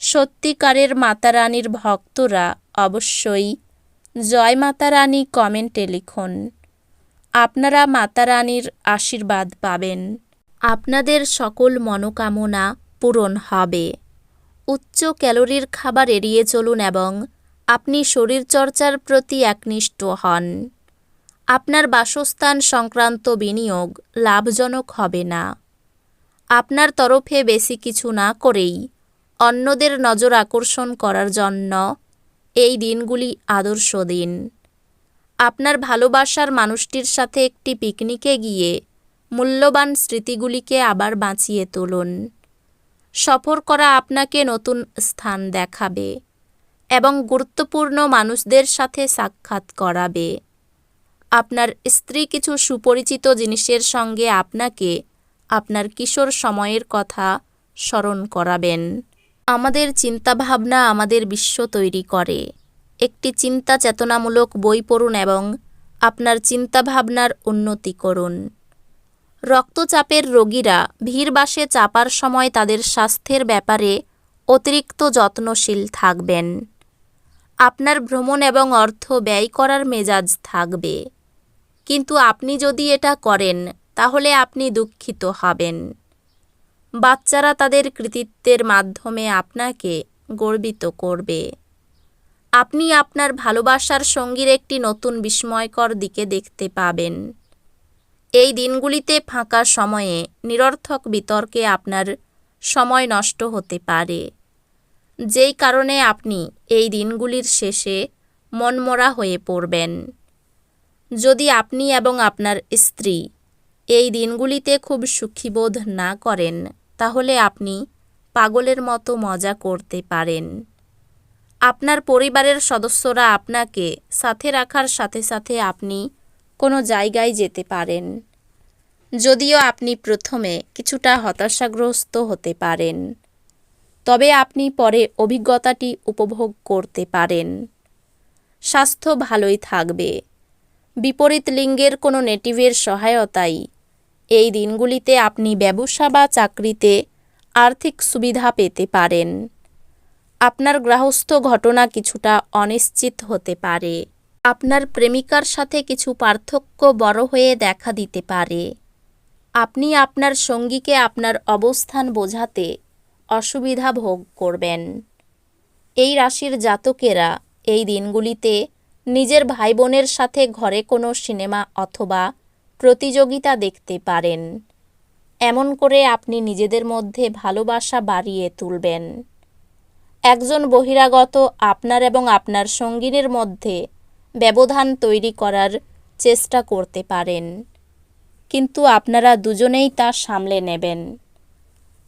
সত্যিকারের মাতারানীর ভক্তরা অবশ্যই জয় মাতারানী কমেন্টে লিখুন। আপনারা মাতারানীর আশীর্বাদ পাবেন। আপনাদের সকল মনোকামনা পূরণ হবে। উচ্চ ক্যালোরির খাবার এড়িয়ে চলুন এবং আপনি শরীরচর্চার প্রতি একনিষ্ঠ হন। আপনার বাসস্থান সংক্রান্ত বিনিয়োগ লাভজনক হবে না। আপনার তরফে বেশি কিছু না করেই অন্যদের নজর আকর্ষণ করার জন্য এই দিনগুলি আদর্শ দিন। আপনার ভালোবাসার মানুষটির সাথে একটি পিকনিকে গিয়ে মূল্যবান স্মৃতিগুলিকে আবার বাঁচিয়ে তুলুন। সফর করা আপনাকে নতুন স্থান দেখাবে এবং গুরুত্বপূর্ণ মানুষদের সাথে সাক্ষাৎ করাবে। আপনার স্ত্রী কিছু সুপরিচিত জিনিসের সঙ্গে আপনাকে আপনার কিশোর সময়ের কথা স্মরণ করাবেন। আমাদের চিন্তাভাবনা আমাদের বিশ্ব তৈরি করে। একটি চিন্তা চেতনামূলক বই পড়ুন এবং আপনার চিন্তাভাবনার উন্নতি করুন। রক্তচাপের রোগীরা ভিড়বাসে চাপার সময় তাদের স্বাস্থ্যের ব্যাপারে অতিরিক্ত যত্নশীল থাকবেন। আপনার ভ্রমণ এবং অর্থ ব্যয় করার মেজাজ থাকবে। কিন্তু আপনি যদি এটা করেন, তাহলে আপনি দুঃখিত হবেন। বাচ্চারা তাদের কৃতিত্বের মাধ্যমে আপনাকে গর্বিত করবে। আপনি আপনার ভালোবাসার সঙ্গীর একটি নতুন বিস্ময়কর দিকে দেখতে পাবেন। এই দিনগুলিতে ফাঁকা সময়ে নিরর্থক বিতর্কে আপনার সময় নষ্ট হতে পারে। যেই কারণে আপনি এই দিনগুলির শেষে মনমরা হয়ে পড়বেন। যদি আপনি এবং আপনার স্ত্রী এই দিনগুলিতে খুব সুখীবোধ না করেন তাহলে আপনি পাগলের মতো মজা করতে পারেন। আপনার পরিবারের সদস্যরা আপনাকে সাথে রাখার সাথে সাথে আপনি কোনো জায়গায় যেতে পারেন। যদিও আপনি প্রথমে কিছুটা হতাশাগ্রস্ত হতে পারেন, তবে আপনি পরে অভিজ্ঞতাটি উপভোগ করতে পারেন। স্বাস্থ্য ভালোই থাকবে। বিপরীত লিঙ্গের কোনো নেটিভের সহায়তায় এই দিনগুলিতে আপনি ব্যবসা বা চাকরিতে আর্থিক সুবিধা পেতে পারেন। আপনার গ্রাহস্থ ঘটনা কিছুটা অনিশ্চিত হতে পারে। আপনার প্রেমিকার সাথে কিছু পার্থক্য বড় হয়ে দেখা দিতে পারে। আপনি আপনার সঙ্গীকে আপনার অবস্থান বোঝাতে অসুবিধা ভোগ করবেন। এই রাশির জাতকেরা এই দিনগুলিতে নিজের ভাই বোনের সাথে ঘরে কোনো সিনেমা অথবা প্রতিযোগিতা দেখতে পারেন। এমন করে আপনি নিজেদের মধ্যে ভালোবাসা বাড়িয়ে তুলবেন। একজন বহিরাগত আপনার এবং আপনার সঙ্গিনীর মধ্যে ব্যবধান তৈরি করার চেষ্টা করতে পারেন। কিন্তু আপনারা দুজনেই তা সামলে নেবেন।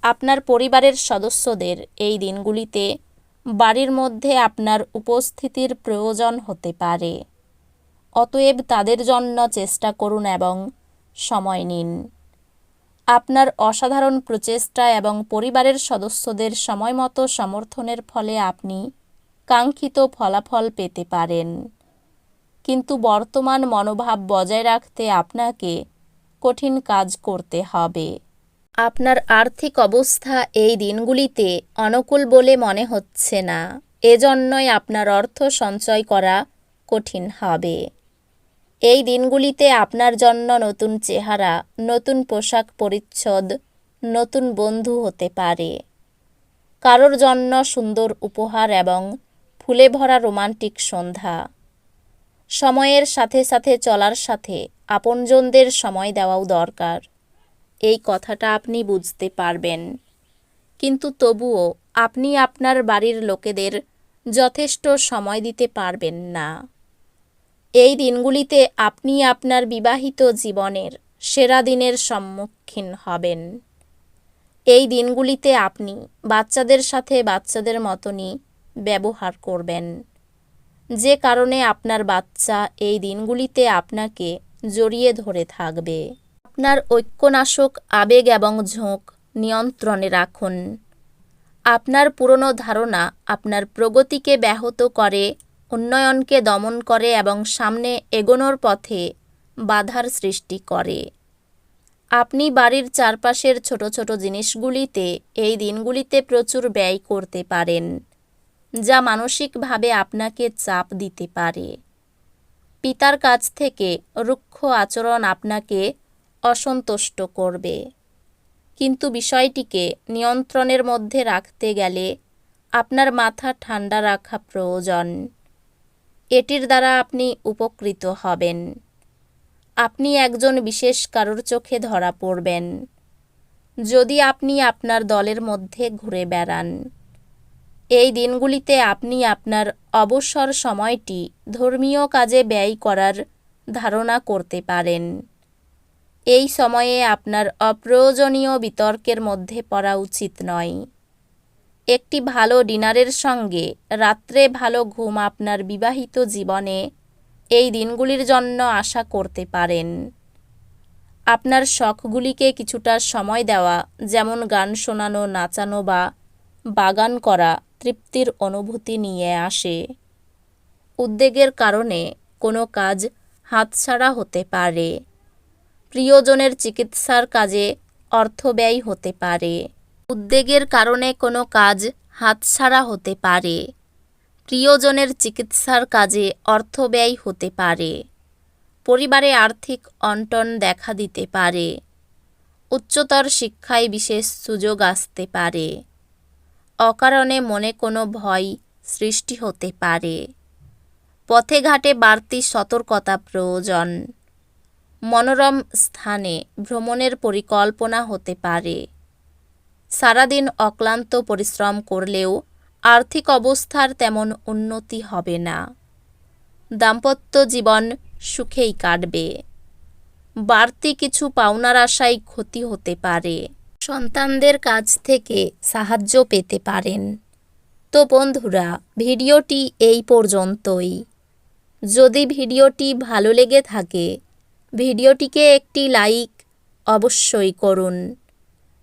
আপনার পরিবারের সদস্যদের এই দিনগুলিতে বাড়ির মধ্যে আপনার উপস্থিতির প্রয়োজন হতে পারে। অতএব তাদের জন্য চেষ্টা করুন এবং সময় নিন। আপনার অসাধারণ প্রচেষ্টা এবং পরিবারের সদস্যদের সময়মতো সমর্থনের ফলে আপনি কাঙ্ক্ষিত ফলাফল পেতে পারেন। কিন্তু বর্তমান মনোভাব বজায় রাখতে আপনাকে কঠিন কাজ করতে হবে। আপনার আর্থিক অবস্থা এই দিনগুলিতে অনুকূল বলে মনে হচ্ছে না। এজন্যই আপনার অর্থ সঞ্চয় করা কঠিন হবে। এই দিনগুলিতে আপনার জন্য নতুন চেহারা, নতুন পোশাক পরিচ্ছদ, নতুন বন্ধু হতে পারে। কারোর জন্য সুন্দর উপহার এবং ফুলে ভরা রোমান্টিক সন্ধ্যা। সময়ের সাথে সাথে চলার সাথে আপনজনদের সময় দেওয়াও দরকার। এই কথাটা আপনি বুঝতে পারবেন। কিন্তু তবুও আপনি আপনার বাড়ির লোকেদের যথেষ্ট সময় দিতে পারবেন না। এই দিনগুলিতে আপনি আপনার বিবাহিত জীবনের সেরা দিনের সম্মুখীন হবেন। এই দিনগুলিতে আপনি বাচ্চাদের সাথে বাচ্চাদের মতনই ব্যবহার করবেন। যে কারণে আপনার বাচ্চা এই দিনগুলিতে আপনাকে জড়িয়ে ধরে থাকবে। আপনার ঐক্যনাশক আবেগ এবং ঝোঁক নিয়ন্ত্রণে রাখুন। আপনার পুরনো ধারণা আপনার প্রগতিকে ব্যাহত করে উন্নয়নকে দমন করে এবং সামনে এগোনোর পথে বাধার সৃষ্টি করে। আপনি বাড়ির চারপাশের ছোট ছোট জিনিসগুলিতে এই দিনগুলিতে প্রচুর ব্যয় করতে পারেন, যা মানসিকভাবে আপনাকে চাপ দিতে পারে। পিতার কাছ থেকে রুক্ষ আচরণ আপনাকে অসন্তুষ্ট করবে। কিন্তু বিষয়টিকে নিয়ন্ত্রণের মধ্যে রাখতে গেলে আপনার মাথা ঠান্ডা রাখা প্রয়োজন। এটির দ্বারা আপনি উপকৃত হবেন। আপনি একজন বিশেষ কারোর চোখে ধরা পড়বেন। যদি আপনি আপনার দলের মধ্যে ঘুরে বেড়ান, এই দিনগুলিতে আপনি আপনার অবসর সময়টি ধর্মীয় কাজে ব্যয় করার ধারণা করতে পারেন। এই সময়ে আপনার অপ্রয়োজনীয় বিতর্কের মধ্যে পড়া উচিত নয়। একটি ভালো ডিনারের সঙ্গে রাত্রে ভালো ঘুম আপনার বিবাহিত জীবনে এই দিনগুলির জন্য আশা করতে পারেন। আপনার শখগুলিকে কিছুটা সময় দেওয়া, যেমন গান শোনানো, নাচানো বা বাগান করা তৃপ্তির অনুভূতি নিয়ে আসে। উদ্বেগের কারণে কোনো কাজ হাতছাড়া হতে পারে। প্রিয়জনের চিকিৎসার কাজে অর্থ ব্যয় হতে পারে। উদ্বেগের কারণে কোনো কাজ হাতছাড়া হতে পারে। প্রিয়জনের চিকিৎসার কাজে অর্থ ব্যয় হতে পারে। পরিবারে আর্থিক অন্টন দেখা দিতে পারে। উচ্চতর শিক্ষায় বিশেষ সুযোগ আসতে পারে। অকারণে মনে কোনো ভয় সৃষ্টি হতে পারে। পথে ঘাটে বাড়তি সতর্কতা প্রয়োজন। মনোরম স্থানে ভ্রমণের পরিকল্পনা হতে পারে। সারাদিন অক্লান্ত পরিশ্রম করলেও আর্থিক অবস্থার তেমন উন্নতি হবে না। দাম্পত্য জীবন সুখেই কাটবে। বাড়তি কিছু পাওনার আশায় ক্ষতি হতে পারে। সন্তানদের কাছ থেকে সাহায্য পেতে পারেন। তো বন্ধুরা, ভিডিওটি এই পর্যন্তই। যদি ভিডিওটি ভালো লেগে থাকে, ভিডিওটিকে একটি লাইক অবশ্যই করুন।